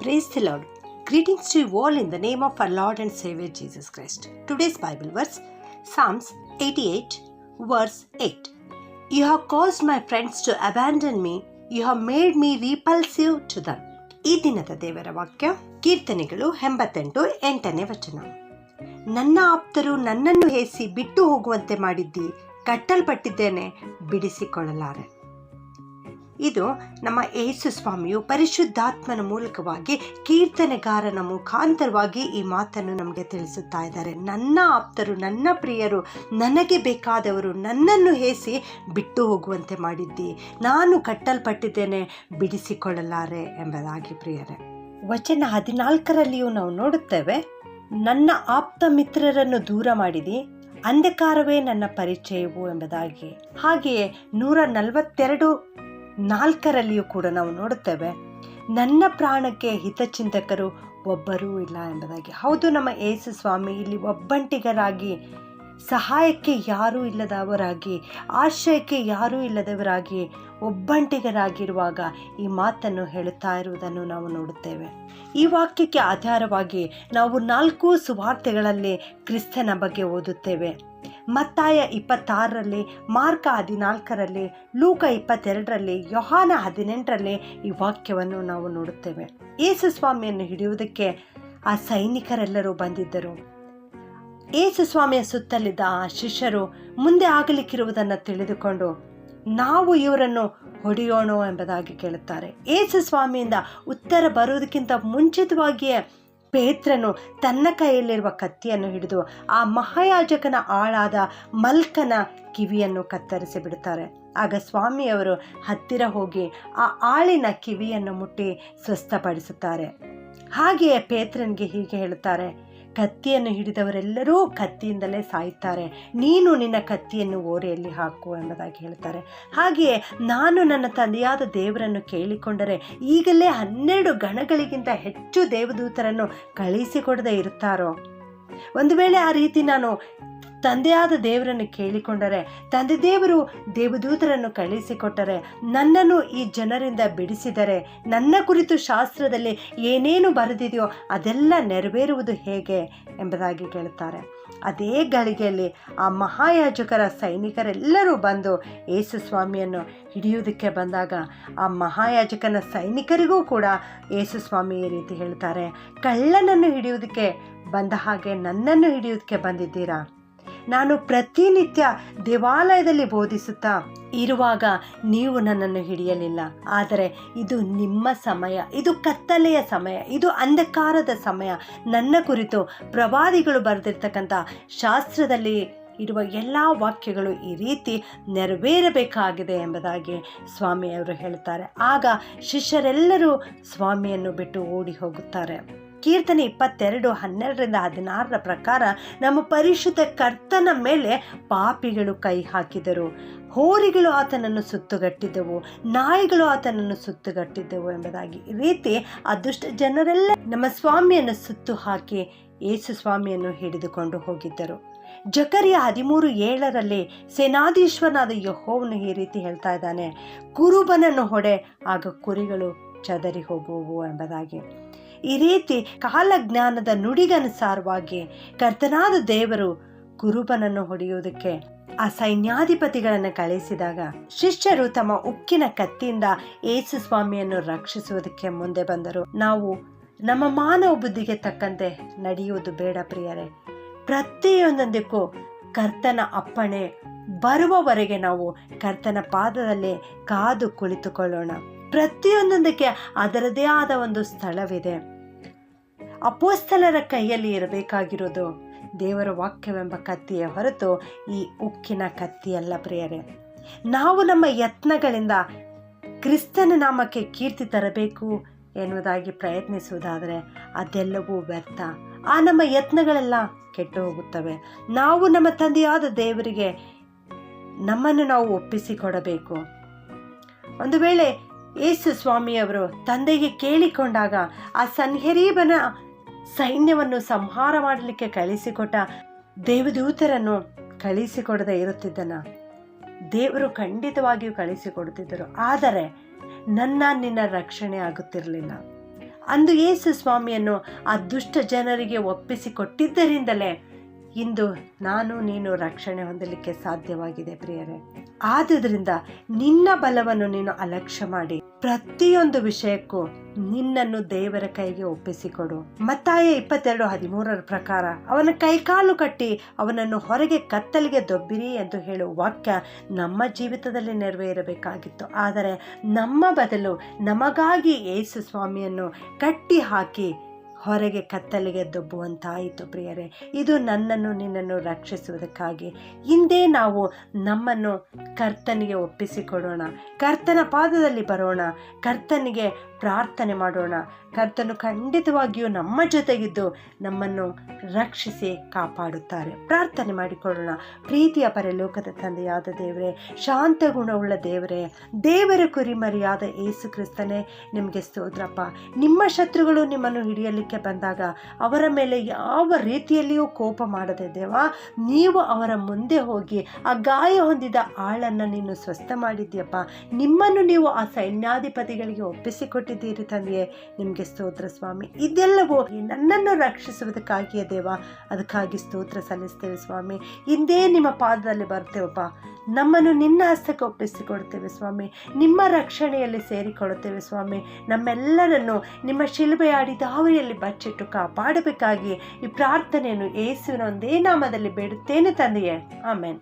Praise the Lord. Greetings to you all in the name of our Lord and Savior Jesus Christ. Today's Bible verse Psalms 88, verse 8. You have caused my friends to abandon me, you have made me repulsive to them. ಈ ದಿನದ ದೇವರ ವಾಕ್ಯ ಕೀರ್ತನೆಗಳು ಎಂಬತ್ತೆಂಟು ಎಂಟನೇ ವಚನ ನನ್ನ ಆಪ್ತರು ನನ್ನನ್ನು ಹೇಸಿ ಬಿಟ್ಟು ಹೋಗುವಂತೆ ಮಾಡಿದ್ದಿ ಕಟ್ಟಲ್ಪಟ್ಟಿದ್ದೇನೆ ಬಿಡಿಸಿಕೊಳ್ಳಲಾರೆ ಇದು ನಮ್ಮ ಯೇಸು ಸ್ವಾಮಿಯು ಪರಿಶುದ್ಧಾತ್ಮನ ಮೂಲಕವಾಗಿ ಕೀರ್ತನೆಗಾರನ ಮುಖಾಂತರವಾಗಿ ಈ ಮಾತನ್ನು ನಮಗೆ ತಿಳಿಸುತ್ತಾ ಇದ್ದಾರೆ. ನನ್ನ ಆಪ್ತರು, ನನ್ನ ಪ್ರಿಯರು, ನನಗೆ ಬೇಕಾದವರು ನನ್ನನ್ನು ಹೇಸಿ ಬಿಟ್ಟು ಹೋಗುವಂತೆ ಮಾಡಿದ್ದಿ. ನಾನು ಕಟ್ಟಲ್ಪಟ್ಟಿದ್ದೇನೆ, ಬಿಡಿಸಿಕೊಳ್ಳಲಾರೆ ಎಂಬುದಾಗಿ ಪ್ರಿಯರೇ. ವಚನ ಹದಿನಾಲ್ಕರಲ್ಲಿಯೂ ನಾವು ನೋಡುತ್ತೇವೆ, ನನ್ನ ಆಪ್ತ ಮಿತ್ರರನ್ನು ದೂರ ಮಾಡಿದಿ, ಅಂಧಕಾರವೇ ನನ್ನ ಪರಿಚಯವು ಎಂಬುದಾಗಿ. ಹಾಗೆಯೇ ನೂರ ನಲವತ್ತೆರಡು ನಾಲ್ಕರಲ್ಲಿಯೂ ಕೂಡ ನಾವು ನೋಡುತ್ತೇವೆ, ನನ್ನ ಪ್ರಾಣಕ್ಕೆ ಹಿತಚಿಂತಕರು ಒಬ್ಬರೂ ಇಲ್ಲ ಎಂಬುದಾಗಿ. ಹೌದು, ನಮ್ಮ ಯೇಸು ಸ್ವಾಮಿ ಇಲ್ಲಿ ಒಬ್ಬಂಟಿಗರಾಗಿ, ಸಹಾಯಕ್ಕೆ ಯಾರೂ ಇಲ್ಲದವರಾಗಿ, ಆಶ್ರಯಕ್ಕೆ ಯಾರೂ ಇಲ್ಲದವರಾಗಿ ಒಬ್ಬಂಟಿಗರಾಗಿರುವಾಗ ಈ ಮಾತನ್ನು ಹೇಳುತ್ತಾ ಇರುವುದನ್ನು ನಾವು ನೋಡುತ್ತೇವೆ. ಈ ವಾಕ್ಯಕ್ಕೆ ಆಧಾರವಾಗಿ ನಾವು ನಾಲ್ಕು ಸುವಾರ್ತೆಗಳಲ್ಲಿ ಕ್ರಿಸ್ತನ ಬಗ್ಗೆ ಓದುತ್ತೇವೆ. ಮತ್ತಾಯ ಇಪ್ಪತ್ತಾರರಲ್ಲಿ, ಮಾರ್ಕ ಹದಿನಾಲ್ಕರಲ್ಲಿ, ಲೂಕ ಇಪ್ಪತ್ತೆರಡರಲ್ಲಿ, ಯೋಹಾನ ಹದಿನೆಂಟರಲ್ಲಿ ಈ ವಾಕ್ಯವನ್ನು ನಾವು ನೋಡುತ್ತೇವೆ. ಯೇಸು ಸ್ವಾಮಿಯನ್ನು ಹಿಡಿಯುವುದಕ್ಕೆ ಆ ಸೈನಿಕರೆಲ್ಲರೂ ಬಂದಿದ್ದರು. ಯೇಸು ಸ್ವಾಮಿಯ ಸುತ್ತಲಿದ್ದ ಆ ಶಿಷ್ಯರು ಮುಂದೆ ಆಗಲಿಕ್ಕಿರುವುದನ್ನು ತಿಳಿದುಕೊಂಡು, ನಾವು ಇವರನ್ನು ಹೊಡೆಯೋಣ ಎಂಬುದಾಗಿ ಕೇಳುತ್ತಾರೆ. ಯೇಸು ಸ್ವಾಮಿಯಿಂದ ಉತ್ತರ ಬರುವುದಕ್ಕಿಂತ ಮುಂಚಿತವಾಗಿಯೇ ಪೇತ್ರನು ತನ್ನ ಕೈಯಲ್ಲಿರುವ ಕತ್ತಿಯನ್ನು ಹಿಡಿದು ಆ ಮಹಾಯಾಜಕನ ಆಳಾದ ಮಲ್ಕನ ಕಿವಿಯನ್ನು ಕತ್ತರಿಸಿ ಬಿಡುತ್ತಾರೆ. ಆಗ ಸ್ವಾಮಿಯವರು ಹತ್ತಿರ ಹೋಗಿ ಆ ಆಳಿನ ಕಿವಿಯನ್ನು ಮುಟ್ಟಿ ಸ್ವಸ್ಥಪಡಿಸುತ್ತಾರೆ. ಹಾಗೆಯೇ ಪೇತ್ರನಿಗೆ ಹೀಗೆ ಹೇಳುತ್ತಾರೆ. ಕತ್ತಿಯನ್ನು ಹಿಡಿದವರೆಲ್ಲರೂ ಕತ್ತಿಯಿಂದಲೇ ಸಾಯುತ್ತಾರೆ. ನೀನು ನಿನ್ನ ಕತ್ತಿಯನ್ನು ಓರೆಯಲ್ಲಿ ಹಾಕು ಎಂಬುದಾಗಿ ಹೇಳ್ತಾರೆ. ಹಾಗೆಯೇ ನಾನು ನನ್ನ ತಂದೆಯಾದ ದೇವರನ್ನು ಕೇಳಿಕೊಂಡರೆ ಈಗಲೇ ಹನ್ನೆರಡು ಗಣಗಳಿಗಿಂತ ಹೆಚ್ಚು ದೇವದೂತರನ್ನು ಕಳಿಸಿಕೊಡದೇ ಇರುತ್ತಾರೋ? ಒಂದು ವೇಳೆ ಆ ರೀತಿ ನಾನು ತಂದೆಯಾದ ದೇವರನ್ನು ಕೇಳಿಕೊಂಡರೆ, ತಂದೆ ದೇವರು ದೇವದೂತರನ್ನು ಕಳಿಸಿಕೊಟ್ಟರೆ ನನ್ನನ್ನು ಈ ಜನರಿಂದ ಬಿಡಿಸಿದರೆ, ನನ್ನ ಕುರಿತು ಶಾಸ್ತ್ರದಲ್ಲಿ ಏನೇನು ಬರೆದಿದೆಯೋ ಅದೆಲ್ಲ ನೆರವೇರುವುದು ಹೇಗೆ ಎಂಬುದಾಗಿ ಕೇಳುತ್ತಾರೆ. ಅದೇ ಗಳಿಗೆಯಲ್ಲಿ ಆ ಮಹಾಯಾಜಕರ ಸೈನಿಕರೆಲ್ಲರೂ ಬಂದು ಯೇಸು ಸ್ವಾಮಿಯನ್ನು ಹಿಡಿಯುವುದಕ್ಕೆ ಬಂದಾಗ, ಆ ಮಹಾಯಾಜಕನ ಸೈನಿಕರಿಗೂ ಕೂಡ ಯೇಸು ಸ್ವಾಮಿ ಈ ರೀತಿ ಹೇಳ್ತಾರೆ, ಕಳ್ಳನನ್ನು ಹಿಡಿಯುವುದಕ್ಕೆ ಬಂದ ಹಾಗೆ ನನ್ನನ್ನು ಹಿಡಿಯುವುದಕ್ಕೆ ಬಂದಿದ್ದೀರಾ? ನಾನು ಪ್ರತಿನಿತ್ಯ ದೇವಾಲಯದಲ್ಲಿ ಬೋಧಿಸುತ್ತಾ ಇರುವಾಗ ನೀವು ನನ್ನನ್ನು ಹಿಡಿಯಲಿಲ್ಲ. ಆದರೆ ಇದು ನಿಮ್ಮ ಸಮಯ, ಇದು ಕತ್ತಲೆಯ ಸಮಯ, ಇದು ಅಂಧಕಾರದ ಸಮಯ. ನನ್ನ ಕುರಿತು ಪ್ರವಾದಿಗಳು ಬರೆದಿರ್ತಕ್ಕಂಥ ಶಾಸ್ತ್ರದಲ್ಲಿ ಇರುವ ಎಲ್ಲ ವಾಕ್ಯಗಳು ಈ ರೀತಿ ನೆರವೇರಬೇಕಾಗಿದೆ ಎಂಬುದಾಗಿ ಸ್ವಾಮಿಯವರು ಹೇಳ್ತಾರೆ. ಆಗ ಶಿಷ್ಯರೆಲ್ಲರೂ ಸ್ವಾಮಿಯನ್ನು ಬಿಟ್ಟು ಓಡಿ ಹೋಗುತ್ತಾರೆ. ಕೀರ್ತನೆ ಇಪ್ಪತ್ತೆರಡು ಹನ್ನೆರಡರಿಂದ ಹದಿನಾರರ ಪ್ರಕಾರ ನಮ್ಮ ಪರಿಶುದ್ಧ ಕರ್ತನ ಮೇಲೆ ಪಾಪಿಗಳು ಕೈ ಹಾಕಿದರು. ಹೋರಿಗಳು ಆತನನ್ನು ಸುತ್ತುಗಟ್ಟಿದ್ದವು ನಾಯಿಗಳು ಆತನನ್ನು ಸುತ್ತುಗಟ್ಟಿದ್ದವು ಎಂಬುದಾಗಿ. ಈ ರೀತಿ ಅದೃಷ್ಟ ದುಷ್ಟ ಜನರೆಲ್ಲ ನಮ್ಮ ಸ್ವಾಮಿಯನ್ನು ಸುತ್ತು ಹಾಕಿ ಯೇಸು ಸ್ವಾಮಿಯನ್ನು ಹಿಡಿದುಕೊಂಡು ಹೋಗಿದ್ದರು. ಜಕರಿಯ ಹದಿಮೂರು ಏಳರಲ್ಲಿ ಸೇನಾಧೀಶ್ವರನಾದ ಯಹೋವನು ಈ ರೀತಿ ಹೇಳ್ತಾ ಇದ್ದಾನೆ, ಕುರುಬನನ್ನು ಹೊಡೆ, ಆಗ ಕುರಿಗಳು ಚದರಿ ಹೋಗುವು ಎಂಬುದಾಗಿ. ಈ ರೀತಿ ಕಾಲಜ್ಞಾನದ ನುಡಿಗನುಸಾರವಾಗಿ ಕರ್ತನಾದ ದೇವರು ಕುರುಬನನ್ನು ಹೊಡೆಯುವುದಕ್ಕೆ ಆ ಸೈನ್ಯಾಧಿಪತಿಗಳನ್ನು ಕಳಿಸಿದಾಗ ಶಿಷ್ಯರು ತಮ್ಮ ಉಕ್ಕಿನ ಕತ್ತಿಯಿಂದ ಏಸು ಸ್ವಾಮಿಯನ್ನು ರಕ್ಷಿಸುವುದಕ್ಕೆ ಮುಂದೆ ಬಂದರು. ನಾವು ನಮ್ಮ ಮಾನವ ಬುದ್ಧಿಗೆ ತಕ್ಕಂತೆ ನಡೆಯುವುದು ಬೇಡ ಪ್ರಿಯರೇ. ಪ್ರತಿಯೊಂದೊಂದಕ್ಕೂ ಕರ್ತನ ಅಪ್ಪಣೆ ಬರುವವರೆಗೆ ನಾವು ಕರ್ತನ ಪಾದದಲ್ಲಿ ಕಾದು ಕುಳಿತುಕೊಳ್ಳೋಣ. ಪ್ರತಿಯೊಂದೊಂದಕ್ಕೆ ಅದರದೇ ಆದ ಒಂದು ಸ್ಥಳವಿದೆ. ಅಪೋಸ್ತಲರ ಕೈಯಲ್ಲಿ ಇರಬೇಕಾಗಿರೋದು ದೇವರ ವಾಕ್ಯವೆಂಬ ಕತ್ತಿಯ ಹೊರತು ಈ ಉಕ್ಕಿನ ಕತ್ತಿಯಲ್ಲ ಪ್ರಿಯರೇ. ನಾವು ನಮ್ಮ ಯತ್ನಗಳಿಂದ ಕ್ರಿಸ್ತನ ನಾಮಕ್ಕೆ ಕೀರ್ತಿ ತರಬೇಕು ಎನ್ನುವುದಾಗಿ ಪ್ರಯತ್ನಿಸುವುದಾದರೆ ಅದೆಲ್ಲವೂ ವ್ಯರ್ಥ. ಆ ನಮ್ಮ ಯತ್ನಗಳೆಲ್ಲ ಕೆಟ್ಟು ಹೋಗುತ್ತವೆ ನಾವು ನಮ್ಮ ತಂದೆಯಾದ ದೇವರಿಗೆ ನಮ್ಮನ್ನು ನಾವು ಒಪ್ಪಿಸಿಕೊಡಬೇಕು. ಒಂದು ವೇಳೆ ಯೇಸು ಸ್ವಾಮಿಯವರು ತಂದೆಗೆ ಕೇಳಿಕೊಂಡಾಗ ಆ ಸನ್ಹೆರೀಬನ ಸೈನ್ಯವನ್ನು ಸಂಹಾರ ಮಾಡಲಿಕ್ಕೆ ಕಳಿಸಿಕೊಟ್ಟ ದೇವದೂತರನ್ನು ಕಳಿಸಿಕೊಡದೆ ಇರುತ್ತಿದ್ದನ. ದೇವರು ಖಂಡಿತವಾಗಿಯೂ ಕಳಿಸಿಕೊಡುತ್ತಿದ್ದರು. ಆದರೆ ನನ್ನ, ನಿನ್ನ ರಕ್ಷಣೆ ಆಗುತ್ತಿರಲಿಲ್ಲ. ಅಂದು ಯೇಸು ಸ್ವಾಮಿಯನ್ನು ಆ ದುಷ್ಟ ಜನರಿಗೆ ಒಪ್ಪಿಸಿಕೊಟ್ಟಿದ್ದರಿಂದಲೇ ಇಂದು ನಾನು ನೀನು ರಕ್ಷಣೆ ಹೊಂದಲಿಕ್ಕೆ ಸಾಧ್ಯವಾಗಿದೆ ಪ್ರಿಯರೇ. ಆದುದರಿಂದ ನಿನ್ನ ಬಲವನ್ನು ನೀನು ಅಲಕ್ಷ್ಯ ಮಾಡಿ. ಪ್ರತಿಯೊಂದು ವಿಷಯಕ್ಕೂ ನಿನ್ನನ್ನು ದೇವರ ಕೈಗೆ ಒಪ್ಪಿಸಿಕೊಡು. ಮತ್ತಾಯ ಇಪ್ಪತ್ತೆರಡು ಹದಿಮೂರರ ಪ್ರಕಾರ ಅವನ ಕೈಕಾಲು ಕಟ್ಟಿ ಅವನನ್ನು ಹೊರಗೆ ಕತ್ತಲಿಗೆ ದೊಬ್ಬಿರಿ ಎಂದು ಹೇಳುವ ವಾಕ್ಯ ನಮ್ಮ ಜೀವಿತದಲ್ಲಿ ನೆರವೇರಬೇಕಾಗಿತ್ತು. ಆದರೆ ನಮ್ಮ ಬದಲು ನಮಗಾಗಿ ಯೇಸು ಸ್ವಾಮಿಯನ್ನು ಕಟ್ಟಿ ಹಾಕಿ ಹೊರಗೆ ಕತ್ತಲಿಗೆ ದೊಬ್ಬುವಂತಾಯಿತು ಪ್ರಿಯರೇ. ಇದು ನನ್ನನ್ನು ನಿನ್ನನ್ನು ರಕ್ಷಿಸುವುದಕ್ಕಾಗಿ. ಹಿಂದೆ ನಾವು ನಮ್ಮನ್ನು ಕರ್ತನಿಗೆ ಒಪ್ಪಿಸಿಕೊಡೋಣ. ಕರ್ತನ ಪಾದದಲ್ಲಿ ಬರೋಣ. ಕರ್ತನಿಗೆ ಪ್ರಾರ್ಥನೆ ಮಾಡೋಣ. ಕರ್ತನು ಖಂಡಿತವಾಗಿಯೂ ನಮ್ಮ ಜೊತೆಗಿದ್ದು ನಮ್ಮನ್ನು ರಕ್ಷಿಸಿ ಕಾಪಾಡುತ್ತಾರೆ. ಪ್ರಾರ್ಥನೆ ಮಾಡಿಕೊಳ್ಳೋಣ. ಪ್ರೀತಿಯ ಪರಲೋಕದ ತಂದೆಯಾದ ದೇವರೇ ಶಾಂತ ಗುಣವುಳ್ಳ ದೇವರೇ, ದೇವರ ಕುರಿಮರಿಯಾದ ಏಸು ಕ್ರಿಸ್ತನೇ, ನಿಮಗೆ ಸ್ತೋತ್ರಪ್ಪ. ನಿಮ್ಮ ಶತ್ರುಗಳು ನಿಮ್ಮನ್ನು ಹಿಡಿಯಲಿಕ್ಕೆ ಬಂದಾಗ ಅವರ ಮೇಲೆ ಯಾವ ರೀತಿಯಲ್ಲಿಯೂ ಕೋಪ ಮಾಡದೆ, ದೇವ, ನೀವು ಅವರ ಮುಂದೆ ಹೋಗಿ ಆ ಗಾಯ ಹೊಂದಿದ ಆಳನ್ನು ನೀನು ಸ್ವಸ್ಥ ಮಾಡಿದ್ಯಪ್ಪ ನಿಮ್ಮನ್ನು ನೀವು ಆ ಸೈನ್ಯಾಧಿಪತಿಗಳಿಗೆ ಒಪ್ಪಿಸಿಕೊಟ್ಟಿದ್ದೀರಿ ತಂದೆಯೇ. ನಿಮಗೆ ಸ್ತೋತ್ರ ಸ್ವಾಮಿ. ಇದೆಲ್ಲವೂ ನನ್ನನ್ನು ರಕ್ಷಿಸುವುದಕ್ಕಾಗಿಯೇ ದೇವ. ಅದಕ್ಕಾಗಿ ಸ್ತೋತ್ರ ಸಲ್ಲಿಸ್ತೇವೆ ಸ್ವಾಮಿ. ಹಿಂದೇ ನಿಮ್ಮ ಪಾದದಲ್ಲಿ ಬರ್ತೇವಪ್ಪ ನಮ್ಮನ್ನು ನಿನ್ನ ಹಸ್ತಕ್ಕೆ ಒಪ್ಪಿಸಿಕೊಡ್ತೇವೆ ಸ್ವಾಮಿ. ನಿಮ್ಮ ರಕ್ಷಣೆಯಲ್ಲಿ ಸೇರಿಕೊಳ್ಳುತ್ತೇವೆ ಸ್ವಾಮಿ. ನಮ್ಮೆಲ್ಲರನ್ನು ನಿಮ್ಮ ಶಿಲುಬೆಯಾಡಿ ದಾವರಿಯಲ್ಲಿ ಬಚ್ಚಿಟ್ಟು ಕಾಪಾಡಬೇಕಾಗಿ ಈ ಪ್ರಾರ್ಥನೆಯನ್ನು ಯೇಸುವಿನ ಒಂದೇ ನಾಮದಲ್ಲಿ ಬೇಡುತ್ತೇನೆ ತಂದೆಯೇ. ಆಮೇನ್.